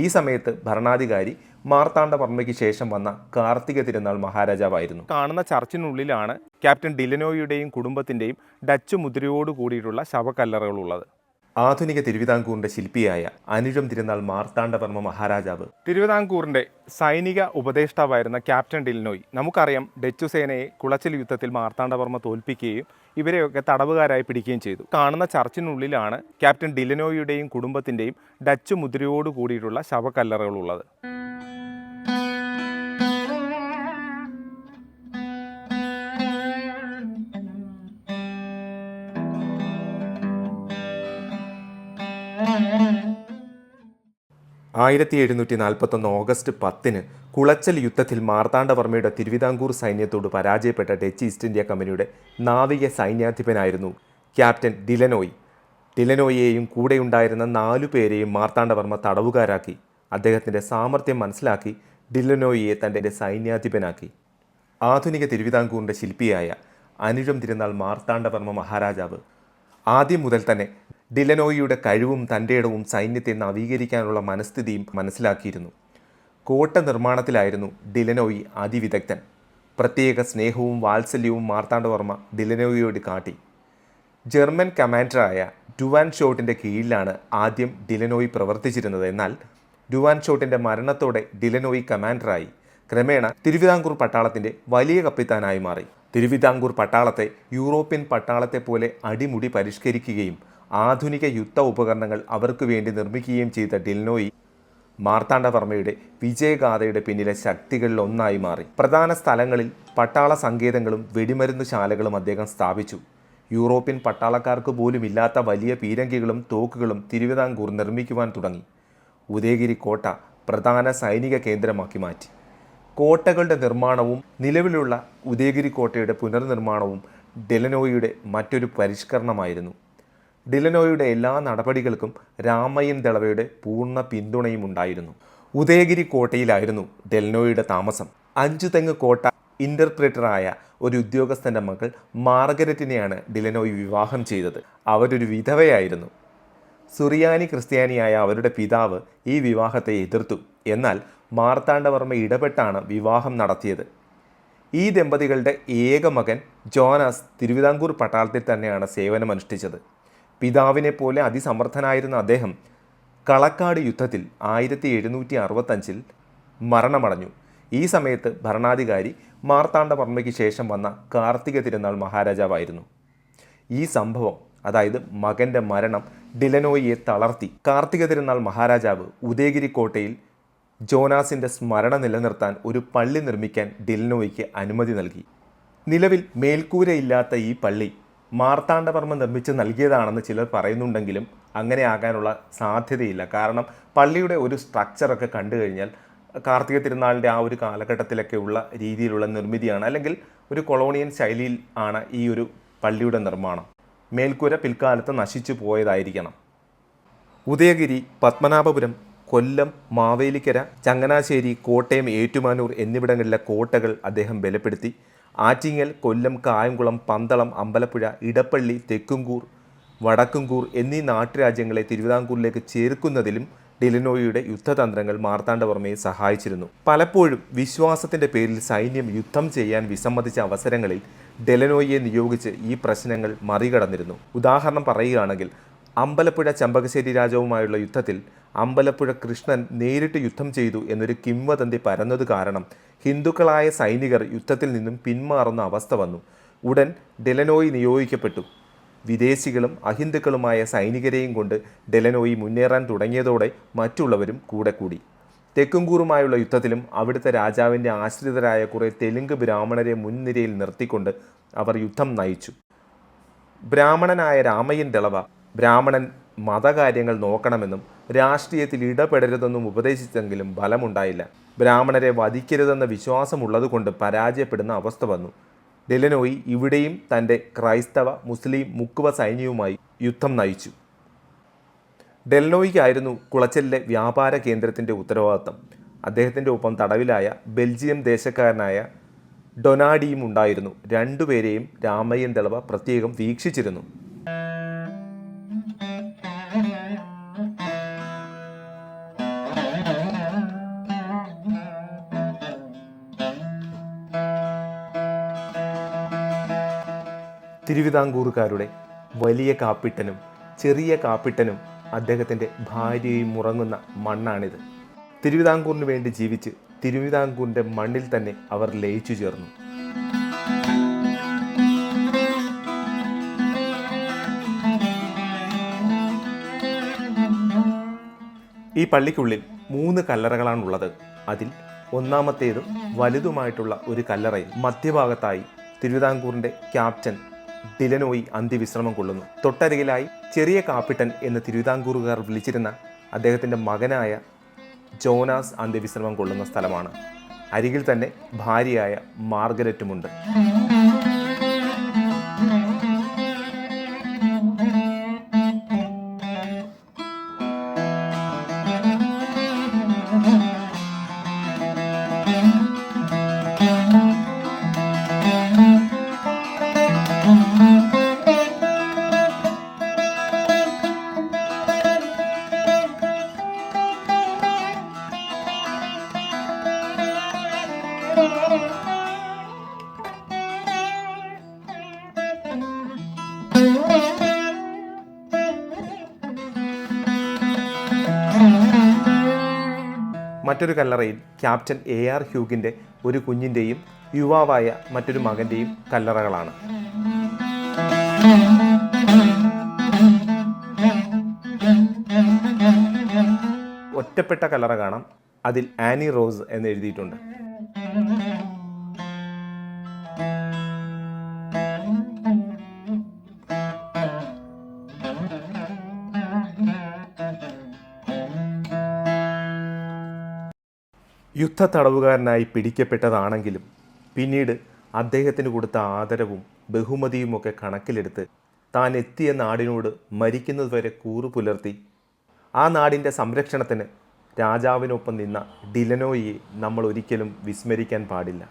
ഈ സമയത്ത് ഭരണാധികാരി മാർത്താണ്ഡ വർമ്മയ്ക്ക് ശേഷം വന്ന കാർത്തിക തിരുനാൾ മഹാരാജാവായിരുന്നു. കാണുന്ന ചർച്ചിനുള്ളിലാണ് ക്യാപ്റ്റൻ ഡിലനോയുടെയും കുടുംബത്തിന്റെയും ഡച്ച് മുദ്രയോട് കൂടിയിട്ടുള്ള ശവക്കല്ലറകളുള്ളത്. ആധുനിക തിരുവിതാംകൂറിന്റെ ശില്പിയായ അനുജം തിരുനാൾ മാർത്താണ്ഡവർമ്മ മഹാരാജാവ്. തിരുവിതാംകൂറിന്റെ സൈനിക ഉപദേഷ്ടാവായിരുന്ന ക്യാപ്റ്റൻ ഡിൽനോയ് നമുക്കറിയാം ഡച്ചു സേനയെ കുളച്ചിൽ യുദ്ധത്തിൽ മാർത്താണ്ഡവർമ്മ തോൽപ്പിക്കുകയും ഇവരെയൊക്കെ തടവുകാരായി പിടിക്കുകയും ചെയ്തു. കാണുന്ന ചർച്ചിനുള്ളിലാണ് ക്യാപ്റ്റൻ ഡിലനോയുടെയും കുടുംബത്തിന്റെയും ഡച്ച് മുദ്രയോട് കൂടിയിട്ടുള്ള ശവക്കല്ലറകളുള്ളത്. ആയിരത്തി എഴുന്നൂറ്റി നാൽപ്പത്തൊന്ന് ഓഗസ്റ്റ് പത്തിന് കുളച്ചൽ യുദ്ധത്തിൽ മാർത്താണ്ഡവർമ്മയുടെ തിരുവിതാംകൂർ സൈന്യത്തോട് പരാജയപ്പെട്ട ഡച്ച് ഈസ്റ്റ് ഇന്ത്യ കമ്പനിയുടെ നാവിക സൈന്യാധിപനായിരുന്നു ക്യാപ്റ്റൻ ഡിലനോയ്. ഡിലനോയെയും കൂടെയുണ്ടായിരുന്ന നാലു പേരെയും മാർത്താണ്ഡവർമ്മ തടവുകാരാക്കി. അദ്ദേഹത്തിന്റെ സാമർഥ്യം മനസ്സിലാക്കി ഡിലനോയിയെ തന്റെ സൈന്യാധിപനാക്കി. ആധുനിക തിരുവിതാംകൂറിന്റെ ശില്പിയായ അനിഴം തിരുനാൾ മാർത്താണ്ഡവർമ്മ മഹാരാജാവ് ആദ്യം മുതൽ തന്നെ ഡിലനോയിയുടെ കഴിവും തന്റെ ഇടവും സൈന്യത്തെ നവീകരിക്കാനുള്ള മനസ്ഥിതിയും മനസ്സിലാക്കിയിരുന്നു. കോട്ട നിർമ്മാണത്തിലായിരുന്നു ഡിലനോയി അതിവിദഗ്ധൻ. പ്രത്യേക സ്നേഹവും വാത്സല്യവും മാർത്താണ്ഡവർമ്മ ഡിലനോയിയോട് കാട്ടി. ജർമ്മൻ കമാൻഡറായ ഡുവാൻ ഷോട്ടിന്റെ കീഴിലാണ് ആദ്യം ഡിലനോയി പ്രവർത്തിച്ചിരുന്നത്. എന്നാൽ ഡുവാൻ ഷോട്ടിന്റെ മരണത്തോടെ ഡിലനോയി കമാൻഡറായി. ക്രമേണ തിരുവിതാംകൂർ പട്ടാളത്തിന്റെ വലിയ കപ്പിത്താനായി മാറി. തിരുവിതാംകൂർ പട്ടാളത്തെ യൂറോപ്യൻ പട്ടാളത്തെ പോലെ അടിമുടി പരിഷ്കരിക്കുകയും ആധുനിക യുദ്ധ ഉപകരണങ്ങൾ അവർക്ക് വേണ്ടി നിർമ്മിക്കുകയും ചെയ്ത ഡിൽനോയി മാർത്താണ്ഡവർമ്മയുടെ വിജയഗാഥയുടെ പിന്നിലെ ശക്തികളിൽ ഒന്നായി മാറി. പ്രധാന സ്ഥലങ്ങളിൽ പട്ടാള സങ്കേതങ്ങളും വെടിമരുന്ന് ശാലകളും അദ്ദേഹം സ്ഥാപിച്ചു. യൂറോപ്യൻ പട്ടാളക്കാർക്ക് പോലും ഇല്ലാത്ത വലിയ പീരങ്കികളും തോക്കുകളും തിരുവിതാംകൂർ നിർമ്മിക്കുവാൻ തുടങ്ങി. ഉദയഗിരി കോട്ട പ്രധാന സൈനിക കേന്ദ്രമാക്കി മാറ്റി. കോട്ടകളുടെ നിർമ്മാണവും നിലവിലുള്ള ഉദയഗിരി കോട്ടയുടെ പുനർനിർമ്മാണവും ഡെലനോയുടെ മറ്റൊരു പരിഷ്കരണമായിരുന്നു. ഡിലനോയുടെ എല്ലാ നടപടികൾക്കും രാമയ്യൻ ദളവയുടെ പൂർണ പിന്തുണയും ഉണ്ടായിരുന്നു. ഉദയഗിരി കോട്ടയിലായിരുന്നു ഡെലനോയുടെ താമസം. അഞ്ചു തെങ്ങ് കോട്ട ഇന്റർപ്രേറ്ററായ ഒരു ഉദ്യോഗസ്ഥന്റെ മകൾ മാർഗരറ്റിനെയാണ് ഡിലനോയ് വിവാഹം ചെയ്തത്. അവരൊരു വിധവയായിരുന്നു. സുറിയാനി ക്രിസ്ത്യാനിയായ അവരുടെ പിതാവ് ഈ വിവാഹത്തെ എതിർത്തു. എന്നാൽ മാർത്താണ്ഡവർമ്മ ഇടപെട്ടാണ് വിവാഹം നടത്തിയത്. ഈ ദമ്പതികളുടെ ഏക മകൻ ജോനാസ് തിരുവിതാംകൂർ പട്ടാളത്തിൽ തന്നെയാണ് സേവനമനുഷ്ഠിച്ചത്. പിതാവിനെ പോലെ അതിസമർത്ഥനായിരുന്ന അദ്ദേഹം കളക്കാട് യുദ്ധത്തിൽ ആയിരത്തി എഴുന്നൂറ്റി അറുപത്തഞ്ചിൽ മരണമടഞ്ഞു. ഈ സമയത്ത് ഭരണാധികാരി മാർത്താണ്ഡവർമ്മയ്ക്ക് ശേഷം വന്ന കാർത്തിക തിരുനാൾ മഹാരാജാവായിരുന്നു. ഈ സംഭവം അതായത് മകന്റെ മരണം ഡിലനോയിയെ തളർത്തി. കാർത്തിക തിരുനാൾ മഹാരാജാവ് ഉദയഗിരി കോട്ടയിൽ ജോനാസിന്റെ സ്മരണ നിലനിർത്താൻ ഒരു പള്ളി നിർമ്മിക്കാൻ ഡിലനോയിക്ക് അനുമതി നൽകി. നിലവിൽ മേൽക്കൂരയില്ലാത്ത ഈ പള്ളി മാർത്താണ്ഡവർമ്മ നിർമ്മിച്ച് നൽകിയതാണെന്ന് ചിലർ പറയുന്നുണ്ടെങ്കിലും അങ്ങനെ ആകാനുള്ള സാധ്യതയില്ല. കാരണം പള്ളിയുടെ ഒരു സ്ട്രക്ചറൊക്കെ കണ്ടു കഴിഞ്ഞാൽ കാർത്തിക തിരുനാളിന്റെ ആ ഒരു കാലഘട്ടത്തിലൊക്കെ ഉള്ള രീതിയിലുള്ള നിർമ്മിതിയാണ്. അല്ലെങ്കിൽ ഒരു കൊളോണിയൻ ശൈലിയിൽ ആണ് ഈ ഒരു പള്ളിയുടെ നിർമ്മാണം. മേൽക്കൂര പിൽക്കാലത്ത് നശിച്ചു പോയതായിരിക്കണം. ഉദയഗിരി പത്മനാഭപുരം കൊല്ലം മാവേലിക്കര ചങ്ങനാശ്ശേരി കോട്ടയം ഏറ്റുമാനൂർ എന്നിവിടങ്ങളിലെ കോട്ടകൾ അദ്ദേഹം ബലപ്പെടുത്തി. ആറ്റിങ്ങൽ കൊല്ലം കായംകുളം പന്തളം അമ്പലപ്പുഴ ഇടപ്പള്ളി തെക്കുംകൂർ വടക്കുംകൂർ എന്നീ നാട്ടുരാജ്യങ്ങളെ തിരുവിതാംകൂറിലേക്ക് ചേർക്കുന്നതിലും ഡിലിനോയിയുടെ യുദ്ധതന്ത്രങ്ങൾ മാർത്താണ്ഡവർമ്മയെ സഹായിച്ചിരുന്നു. പലപ്പോഴും വിശ്വാസത്തിന്റെ പേരിൽ സൈന്യം യുദ്ധം ചെയ്യാൻ വിസമ്മതിച്ച അവസരങ്ങളിൽ ഡെലനോയിയെ നിയോഗിച്ച് ഈ പ്രശ്നങ്ങൾ മറികടന്നിരുന്നു. ഉദാഹരണം പറയുകയാണെങ്കിൽ അമ്പലപ്പുഴ ചമ്പകശ്ശേരി രാജാവുമായുള്ള യുദ്ധത്തിൽ അമ്പലപ്പുഴ കൃഷ്ണൻ നേരിട്ട് യുദ്ധം ചെയ്തു എന്നൊരു കിംവദന്തി പരന്നത് കാരണം ഹിന്ദുക്കളായ സൈനികർ യുദ്ധത്തിൽ നിന്നും പിന്മാറുന്ന അവസ്ഥ വന്നു. ഉടൻ ഡെലനോയി നിയോഗിക്കപ്പെട്ടു. വിദേശികളും അഹിന്ദുക്കളുമായ സൈനികരെയും കൊണ്ട് ഡെലനോയി മുന്നേറാൻ തുടങ്ങിയതോടെ മറ്റുള്ളവരും കൂടെ കൂടി. തെക്കുംകൂറുമായുള്ള യുദ്ധത്തിലും അവിടുത്തെ രാജാവിന്റെ ആശ്രിതരായ കുറേ തെലുങ്ക് ബ്രാഹ്മണരെ മുൻനിരയിൽ നിർത്തിക്കൊണ്ട് അവർ യുദ്ധം നയിച്ചു. ബ്രാഹ്മണനായ രാമയ്യൻ ദളവ ബ്രാഹ്മണൻ മതകാര്യങ്ങൾ നോക്കണമെന്നും രാഷ്ട്രീയത്തിൽ ഇടപെടരുതെന്നും ഉപദേശിച്ചെങ്കിലും ഫലമുണ്ടായില്ല. ബ്രാഹ്മണരെ വധിക്കരുതെന്ന വിശ്വാസമുള്ളതുകൊണ്ട് പരാജയപ്പെടുന്ന അവസ്ഥ വന്നു. ഡെലനോയി ഇവിടെയും തന്റെ ക്രൈസ്തവ മുസ്ലിം മുക്കുവ സൈന്യവുമായി യുദ്ധം നയിച്ചു. ഡെൽനോയിക്കായിരുന്നു കുളച്ചലിലെ വ്യാപാര കേന്ദ്രത്തിന്റെ ഉത്തരവാദിത്തം അദ്ദേഹത്തിന്റെ ഒപ്പം തടവിലായ ബെൽജിയം ദേശക്കാരനായ ഡൊനാഡിയും ഉണ്ടായിരുന്നു. രണ്ടുപേരെയും രാമയ്യൻ ദളവ പ്രത്യേകം വീക്ഷിച്ചിരുന്നു. തിരുവിതാംകൂറുകാരുടെ വലിയ കാപ്പിട്ടനും ചെറിയ കാപ്പിട്ടനും അദ്ദേഹത്തിന്റെ ഭാര്യയും ഉറങ്ങുന്ന മണ്ണാണിത്. തിരുവിതാംകൂറിന് വേണ്ടി ജീവിച്ച് തിരുവിതാംകൂറിന്റെ മണ്ണിൽ തന്നെ അവർ ലയിച്ചു ചേർന്നു. ഈ പള്ളിക്കുള്ളിൽ മൂന്ന് കല്ലറകളാണുള്ളത്. അതിൽ ഒന്നാമത്തേതും വലുതുമായിട്ടുള്ള ഒരു കല്ലറയിൽ മധ്യഭാഗത്തായി തിരുവിതാംകൂറിന്റെ ക്യാപ്റ്റൻ ഡിലനോയി അന്ത്യവിശ്രമം കൊള്ളുന്നു. തൊട്ടരികിലായി ചെറിയ കാപ്പിട്ടൻ എന്ന് തിരുവിതാംകൂറുകാർ വിളിച്ചിരുന്ന അദ്ദേഹത്തിന്റെ മകനായ ജോനാസ് അന്ത്യവിശ്രമം കൊള്ളുന്ന സ്ഥലമാണ്. അരികിൽ തന്നെ ഭാര്യയായ മാർഗരറ്റുമുണ്ട്. മറ്റൊരു കല്ലറയിൽ ക്യാപ്റ്റൻ എ ആർ ഹ്യൂഗിന്റെ ഒരു കുഞ്ഞിന്റെയും യുവാവായ മറ്റൊരു മകന്റെയും കല്ലറകളാണ്. ഒറ്റപ്പെട്ട കല്ലറ കാണാം. അതിൽ ആനി റോസ് എന്ന് എഴുതിയിട്ടുണ്ട്. യുദ്ധ തടവുകാരനായി പിടിക്കപ്പെട്ടതാണെങ്കിലും പിന്നീട് അദ്ദേഹത്തിന് കൊടുത്ത ആദരവും ബഹുമതിയുമൊക്കെ കണക്കിലെടുത്ത് താൻ എത്തിയ നാടിനോട് മരിക്കുന്നതുവരെ കൂറു പുലർത്തി ആ നാടിന്റെ സംരക്ഷണത്തിന് രാജാവിനൊപ്പം നിന്ന ഡിലനോയിയെ നമ്മൾ ഒരിക്കലും വിസ്മരിക്കാൻ പാടില്ല.